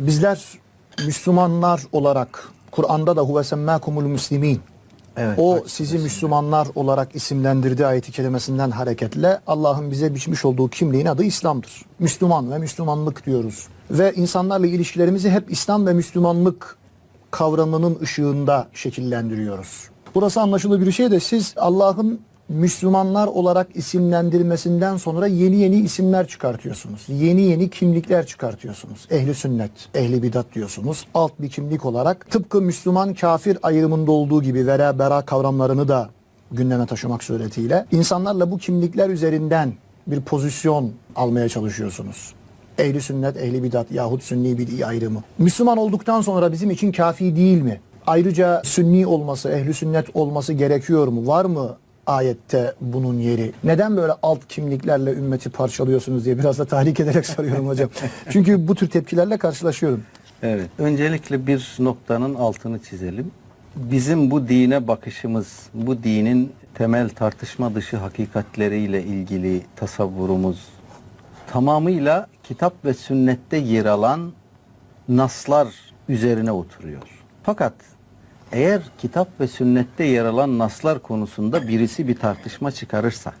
Bizler Müslümanlar olarak Kur'an'da da huve semmâkumul muslimin Evet, o sizi. Müslümanlar olarak isimlendirdiği ayeti kelimesinden hareketle Allah'ın bize biçmiş olduğu kimliğin adı İslam'dır. Müslüman ve Müslümanlık diyoruz. Ve insanlarla ilişkilerimizi hep İslam ve Müslümanlık kavramının ışığında şekillendiriyoruz. Burası anlaşılır bir şey de siz Allah'ın Müslümanlar olarak isimlendirmesinden sonra yeni yeni isimler çıkartıyorsunuz. Yeni yeni kimlikler çıkartıyorsunuz. Ehli sünnet, ehli bidat diyorsunuz. Alt bir kimlik olarak tıpkı Müslüman kafir ayrımında olduğu gibi vera bera kavramlarını da gündeme taşımak suretiyle insanlarla bu kimlikler üzerinden bir pozisyon almaya çalışıyorsunuz. Ehli sünnet, ehli bidat yahut sünni bir ayrımı. Müslüman olduktan sonra bizim için kafi değil mi? Ayrıca sünni olması, ehli sünnet olması gerekiyor mu? Var mı ayette bunun yeri? Neden böyle alt kimliklerle ümmeti parçalıyorsunuz diye biraz da tahrik ederek soruyorum hocam. Çünkü bu tür tepkilerle karşılaşıyorum. Evet. Öncelikle bir noktanın altını çizelim. Bizim bu dine bakışımız, bu dinin temel tartışma dışı hakikatleriyle ilgili tasavvurumuz tamamıyla kitap ve sünnette yer alan naslar üzerine oturuyor. Fakat eğer kitap ve sünnette yer alan naslar konusunda birisi bir tartışma çıkarırsa,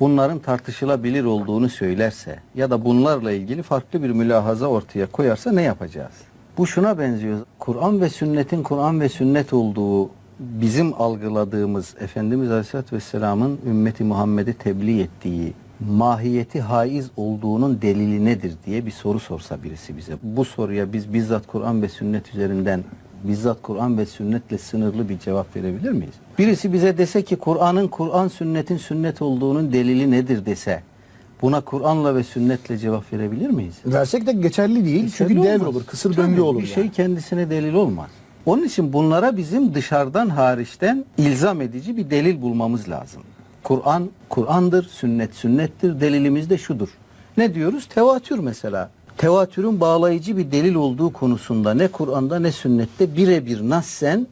bunların tartışılabilir olduğunu söylerse ya da bunlarla ilgili farklı bir mülahaza ortaya koyarsa ne yapacağız? Bu şuna benziyor. Kur'an ve sünnetin Kur'an ve sünnet olduğu bizim algıladığımız Efendimiz Aleyhisselatü Vesselam'ın ümmeti Muhammed'e tebliğ ettiği mahiyeti haiz olduğunun delili nedir diye bir soru sorsa birisi bize. Bu soruya biz bizzat Kur'an ve sünnet üzerinden bizzat Kur'an ve sünnetle sınırlı bir cevap verebilir miyiz? Birisi bize dese ki Kur'an'ın Kur'an sünnetin sünnet olduğunun delili nedir dese buna Kur'an'la ve sünnetle cevap verebilir miyiz? Versek de geçerli değil çünkü Delil devir olmaz. olur, kısır döngü olur. Bir yani. şey kendisine delil olmaz. Onun için bunlara bizim dışarıdan hariçten ilzam edici bir delil bulmamız lazım. Kur'an Kur'an'dır, sünnet sünnettir. Delilimiz de şudur. Ne diyoruz? Tevatür mesela. Tevatürün bağlayıcı bir delil olduğu konusunda ne Kur'an'da ne sünnette birebir nassen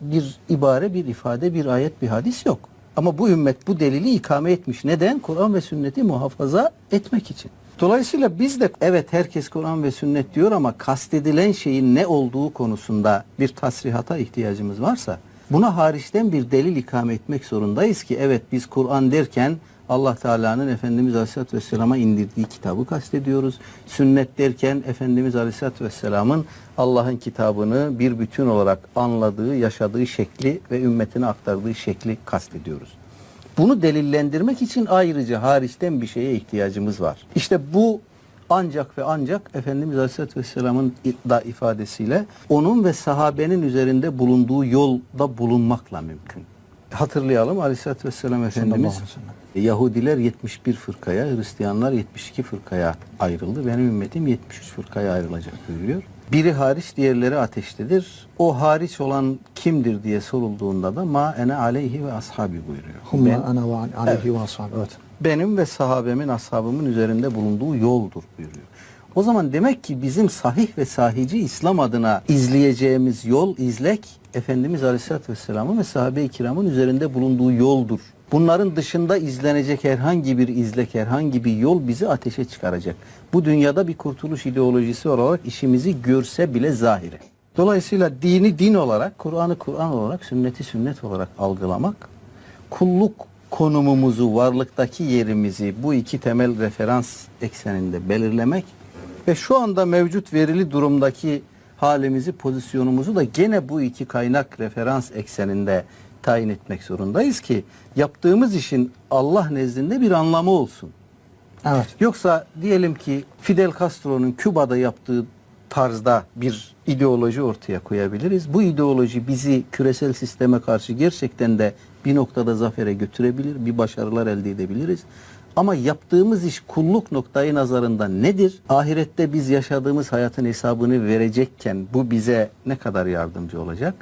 bir ibare, bir ifade, bir ayet, bir hadis yok. Ama bu ümmet bu delili ikame etmiş. Neden? Kur'an ve sünneti muhafaza etmek için. Dolayısıyla biz de evet herkes Kur'an ve sünnet diyor ama kastedilen şeyin ne olduğu konusunda bir tasrihata ihtiyacımız varsa buna hariçten bir delil ikame etmek zorundayız ki evet biz Kur'an derken Allah Teala'nın Efendimiz Aleyhisselatü Vesselam'a indirdiği kitabı kastediyoruz. Sünnet derken Efendimiz Aleyhisselatü Vesselam'ın Allah'ın kitabını bir bütün olarak anladığı, yaşadığı şekli ve ümmetine aktardığı şekli kastediyoruz. Bunu delillendirmek için ayrıca hariçten bir şeye ihtiyacımız var. İşte bu ancak ve ancak Efendimiz Aleyhisselatü Vesselam'ın da ifadesiyle onun ve sahabenin üzerinde bulunduğu yolda bulunmakla mümkün. Hatırlayalım Aleyhisselatü Vesselam Efendimiz sellem. Yahudiler 71 fırkaya, Hristiyanlar 72 fırkaya ayrıldı. Benim ümmetim 73 fırkaya ayrılacak buyuruyor. Biri hariç diğerleri ateştedir. O hariç olan kimdir diye sorulduğunda da ma ene aleyhi ve ashabi buyuruyor. Humma Ben- ana ve aleyhi ve ashabi. Evet. benim ve sahabemin ashabımın üzerinde bulunduğu yoldur buyuruyor. O zaman demek ki bizim sahih ve sahici İslam adına izleyeceğimiz yol, izlek Efendimiz Aleyhisselatü Vesselam'ın ve sahabe-i kiramın üzerinde bulunduğu yoldur. Bunların dışında izlenecek herhangi bir izlek, herhangi bir yol bizi ateşe çıkaracak. Bu dünyada bir kurtuluş ideolojisi olarak işimizi görse bile zahire. Dolayısıyla dini din olarak, Kur'an'ı Kur'an olarak, sünneti sünnet olarak algılamak, kulluk konumumuzu, varlıktaki yerimizi bu iki temel referans ekseninde belirlemek ve şu anda mevcut verili durumdaki halimizi, pozisyonumuzu da gene bu iki kaynak referans ekseninde tayin etmek zorundayız ki yaptığımız işin Allah nezdinde bir anlamı olsun. Evet. Yoksa diyelim ki Fidel Castro'nun Küba'da yaptığı tarzda bir ideoloji ortaya koyabiliriz. Bu ideoloji bizi küresel sisteme karşı gerçekten de bir noktada zafere götürebilir, bir başarılar elde edebiliriz. Ama yaptığımız iş kulluk noktayı nazarında nedir? Ahirette biz yaşadığımız hayatın hesabını verecekken bu bize ne kadar yardımcı olacak?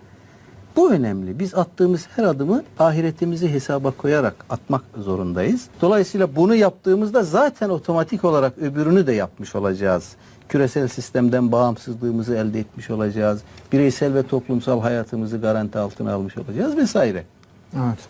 Bu önemli. Biz attığımız her adımı ahiretimizi hesaba koyarak atmak zorundayız. Dolayısıyla bunu yaptığımızda zaten otomatik olarak öbürünü de yapmış olacağız. Küresel sistemden bağımsızlığımızı elde etmiş olacağız. Bireysel ve toplumsal hayatımızı garanti altına almış olacağız vesaire. Evet.